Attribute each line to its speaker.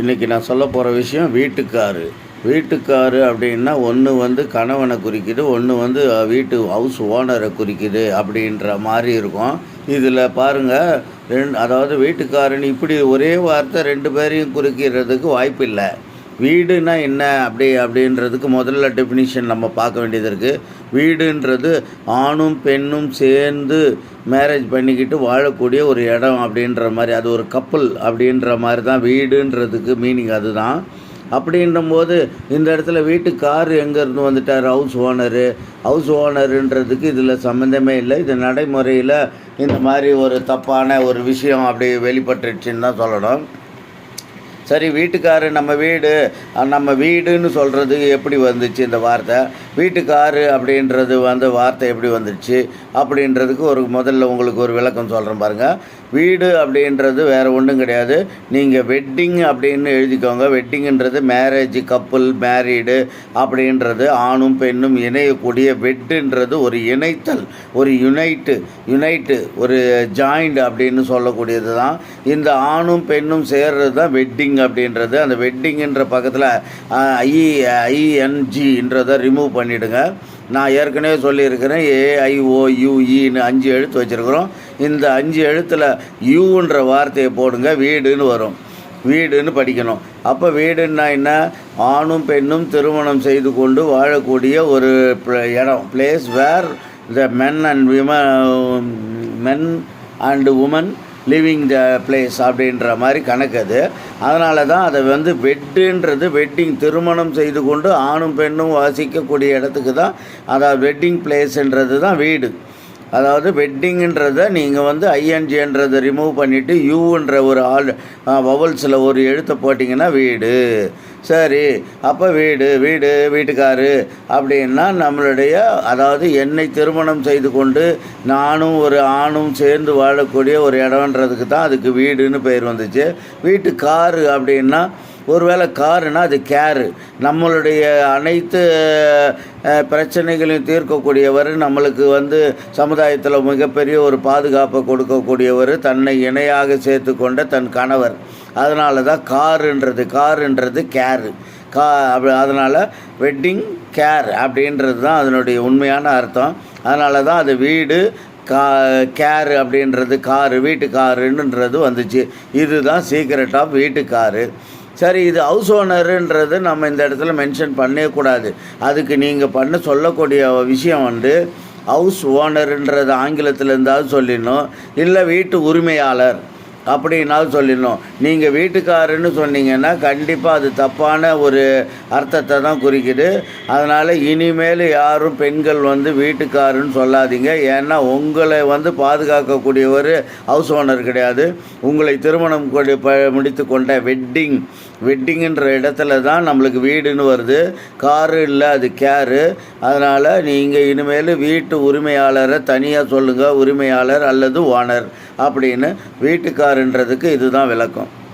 Speaker 1: இன்றைக்கி நான் சொல்ல போகிற விஷயம் வீட்டுக்காரு. வீட்டுக்காரு அப்படின்னா ஒன்று வந்து கணவனை குறிக்குது ஒன்று வந்து வீட்டு ஹவுஸ் ஓனரை குறிக்குது அப்படின்ற மாதிரி இருக்கும். இதில் பாருங்கள் ரெண்டு அதாவது வீட்டுக்காரன் இப்படி ஒரே வார்த்தை ரெண்டு பேரையும் குறிக்கிறதுக்கு வாய்ப்பு இல்லை வீடுனா என்ன அப்படி அப்படின்றதுக்கு முதல்ல டெஃபினிஷன் நம்ம பார்க்க வேண்டியது இருக்குது வீடுன்றது ஆணும் பெண்ணும் சேர்ந்து மேரேஜ் பண்ணிக்கிட்டு வாழக்கூடிய ஒரு இடம் அப்படின்ற மாதிரி அது ஒரு கப்பல் அப்படின்ற மாதிரி தான் வீடுன்றதுக்கு மீனிங் அதுதான். அப்படின்றபோது போது இந்த இடத்துல வீட்டு கார் எங்கேருந்து வந்துட்டார்? ஹவுஸ் ஓனரு ஹவுஸ் ஓனருன்றதுக்கு இதில் சம்மந்தமே இல்லை. இது நடைமுறையில் இந்த மாதிரி ஒரு தப்பான ஒரு விஷயம் அப்படி வெளிப்பட்டுருச்சுன்னு தான் சொல்லணும். சரி வீட்டுக்காரு நம்ம வீடு நம்ம வீடுன்னு சொல்கிறது எப்படி வந்துச்சு இந்த வார்த்தை? வீட்டுக்காரு அப்படின்றது வந்து வார்த்தை எப்படி வந்துச்சு? அப்படின்றதுக்கு ஒரு முதல்ல உங்களுக்கு ஒரு விளக்கம் சொல்கிறேன் பாருங்கள் வீடு அப்படின்றது வேறு ஒன்றும் கிடையாது. நீங்கள் வெட்டிங் அப்படின்னு எழுதிக்கோங்க. வெட்டிங்கிறது மேரேஜ் கப்புள் மேரீடு அப்படின்றது ஆணும் பெண்ணும் இணையக்கூடிய வெட்டுன்றது ஒரு இணைத்தல் ஒரு யுனைட்டு யுனைட்டு ஒரு ஜாயிண்ட் அப்படின்னு சொல்லக்கூடியது தான் இந்த ஆணும் பெண்ணும் சேர்றது தான் வெட்டிங் அப்படின்றது அந்த வெட்டிங்கிற பக்கத்தில் ஐ ஐஎன்ஜின்றதை ரிமூவ் பண்ணிவிடுங்க நான் ஏற்கனவே சொல்லியிருக்கிறேன் ஏஐஓயுஇன்னு e அஞ்சு எழுத்து வச்சுருக்குறோம். இந்த அஞ்சு எழுத்தில் யூன்ற வார்த்தையை போடுங்க வீடுன்னு வரும். வீடுன்னு படிக்கணும். அப்போ வீடுன்னா என்ன? ஆணும் பெண்ணும் திருமணம் செய்து கொண்டு வாழக்கூடிய ஒரு இடம் place where the men and women men and woman living the place அப்படின்ற மாதிரி கணக்கு அது. அதனால தான் அதை வந்து வெட்டுன்றது வெட்டிங் திருமணம் செய்து கொண்டு ஆணும் பெண்ணும் வாசிக்கக்கூடிய இடத்துக்கு தான் அதாவது வெட்டிங் பிளேஸ்ன்றது தான் வீடு. அதாவது வெட்டிங்குன்றதை நீங்கள் வந்து ஐஎன்ஜின்றதை ரிமூவ் பண்ணிவிட்டு யூன்ற ஒரு ஆள் வவல்ஸில் ஒரு எழுத்தை போட்டிங்கன்னா வீடு. சரி அப்போ வீடு வீடு வீட்டுக்காரு அப்படின்னா நம்மளுடைய அதாவது என்னை திருமணம் செய்து கொண்டு நானும் ஒரு ஆணும் சேர்ந்து வாழக்கூடிய ஒரு இடம்ன்றதுக்கு தான் அதுக்கு வீடுன்னு பெயர் வந்துச்சு. வீட்டுக்காரு அப்படின்னா ஒருவேளை காருனா அது கேரு. நம்மளுடைய அனைத்து பிரச்சனைகளையும் தீர்க்கக்கூடியவர் நம்மளுக்கு வந்து சமுதாயத்தில் மிகப்பெரிய ஒரு பாதுகாப்பை கொடுக்கக்கூடியவர் தன்னை இணையாக சேர்த்து கொண்ட தன் கணவர். அதனால தான் காருன்றது காருன்றது கேரு. கா அப்படி அதனால் வெட்டிங் கேர் அப்படின்றது தான் அதனுடைய உண்மையான அர்த்தம். அதனால தான் அது வீடு கா கேரு அப்படின்றது காரு வீட்டு காருன்றது வந்துச்சு. இதுதான் சீக்ரெட் ஆஃப் வீட்டு காரு சரி இது ஹவுஸ் ஓனருன்றது நம்ம இந்த இடத்துல மென்ஷன் பண்ணவே கூடாது. அதுக்கு நீங்கள் பண்ண சொல்லக்கூடிய விஷயம் வந்து ஹவுஸ் ஓனருன்றது ஆங்கிலத்தில் இருந்தாலும் சொல்லிடணும். இல்லை வீட்டு உரிமையாளர். அப்படின்னாலும் சொல்லிடணும். நீங்கள் வீட்டுக்காரன்னு சொன்னீங்கன்னா கண்டிப்பாக அது தப்பான ஒரு அர்த்தத்தை தான் குறிக்குது. அதனால் இனிமேல் யாரும் பெண்கள் வந்து வீட்டுக்காருன்னு சொல்லாதீங்க. ஏன்னா உங்களை வந்து பாதுகாக்கக்கூடிய ஒரு ஹவுஸ் ஓனர் கிடையாது. உங்களை திருமணம் ப முடித்து கொண்ட வெட்டிங் வெட்டிங்குன்ற இடத்துல தான் நம்மளுக்கு வீடுன்னு வருது. காரு இல்லை அது கேரு. அதனால் நீங்கள் இனிமேல் வீட்டு உரிமையாளரை தனியாக சொல்லுங்கள் உரிமையாளர் அல்லது ஓனர் அப்படின்னு வீட்டுக்காருன்றதுக்கு இதுதான் விளக்கம்.